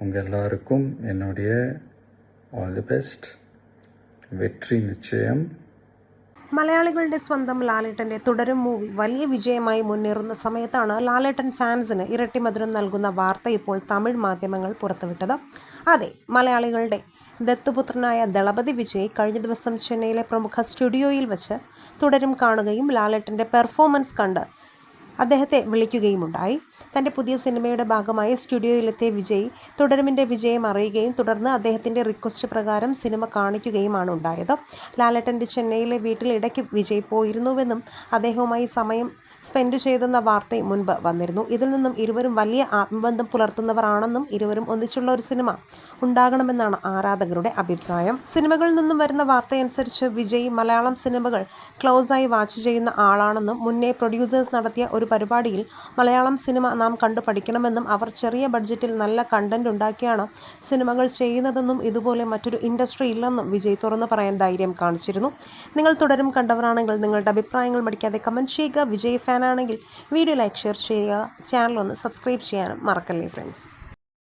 உங்கள் எல்லாருக்கும் என்னுடைய ஆல் தி பெஸ்ட் வெற்றி நிச்சயம் മലയാളികളുടെ സ്വന്തം ലാലേട്ടൻ്റെ തുടരും മൂവി വലിയ വിജയമായി മുന്നേറുന്ന സമയത്താണ് ലാലേട്ടൻ ഫാൻസിന് ഇരട്ടി മധുരം നൽകുന്ന വാർത്ത ഇപ്പോൾ തമിഴ് മാധ്യമങ്ങൾ പുറത്തുവിട്ടത് അതെ മലയാളികളുടെ ദത്തുപുത്രനായ ദളപതി വിജയ് കഴിഞ്ഞ ദിവസം ചെന്നൈയിലെ പ്രമുഖ സ്റ്റുഡിയോയിൽ വെച്ച് തുടരും കാണുകയും ലാലേട്ടൻ്റെ പെർഫോമൻസ് കണ്ട് അദ്ദേഹത്തെ വിളിക്കുകയുമുണ്ടായി. തന്റെ പുതിയ സിനിമയുടെ ഭാഗമായി സ്റ്റുഡിയോയിലെത്തിയ വിജയ് തുടരുമിന്റെ വിജയം അറിയുകയും തുടർന്ന് അദ്ദേഹത്തിന്റെ റിക്വസ്റ്റ് പ്രകാരം സിനിമ കാണിക്കുകയുമാണ് ഉണ്ടായത്. ലാലേട്ടന്റെ ചെന്നൈയിലെ വീട്ടിൽ ഇടയ്ക്ക് വിജയ് പോയിരുന്നുവെന്നും അദ്ദേഹവുമായി സമയം സ്പെൻഡ് ചെയ്തെന്ന വാർത്തയും മുൻപ് വന്നിരുന്നു. ഇതിൽ നിന്നും ഇരുവരും വലിയ ആത്മബന്ധം പുലർത്തുന്നവരാണെന്നും ഇരുവരും ഒന്നിച്ചുള്ള ഒരു സിനിമ ഉണ്ടാകണമെന്നാണ് ആരാധകരുടെ അഭിപ്രായം. സിനിമകളിൽ നിന്നും വരുന്ന വാർത്തയനുസരിച്ച് വിജയ് മലയാളം സിനിമകൾ ക്ലോസായി വാച്ച് ചെയ്യുന്ന ആളാണെന്നും മുന്നേ പ്രൊഡ്യൂസേഴ്സ് നടത്തിയ ഒരു പരിപാടിയിൽ മലയാളം സിനിമ നാം കണ്ടു പഠിക്കണമെന്നും അവർ ചെറിയ ബഡ്ജറ്റിൽ നല്ല കണ്ടന്റ് ഉണ്ടാക്കിയാണ് സിനിമകൾ ചെയ്യുന്നതെന്നും ഇതുപോലെ മറ്റൊരു ഇൻഡസ്ട്രി ഇല്ലെന്നും വിജയ് തുറന്നു പറയാൻ ധൈര്യം കാണിച്ചിരുന്നു. നിങ്ങൾ തുടരും കണ്ടവരാണെങ്കിൽ നിങ്ങളുടെ അഭിപ്രായങ്ങൾ മടിക്കാതെ കമന്റ് ചെയ്യുക. വിജയ് ഫാനാണെങ്കിൽ വീഡിയോ ലൈക്ക് ഷെയർ ചെയ്യുക. ചാനൽ ഒന്ന് സബ്സ്ക്രൈബ് ചെയ്യാനും മറക്കല്ലേ ഫ്രണ്ട്സ്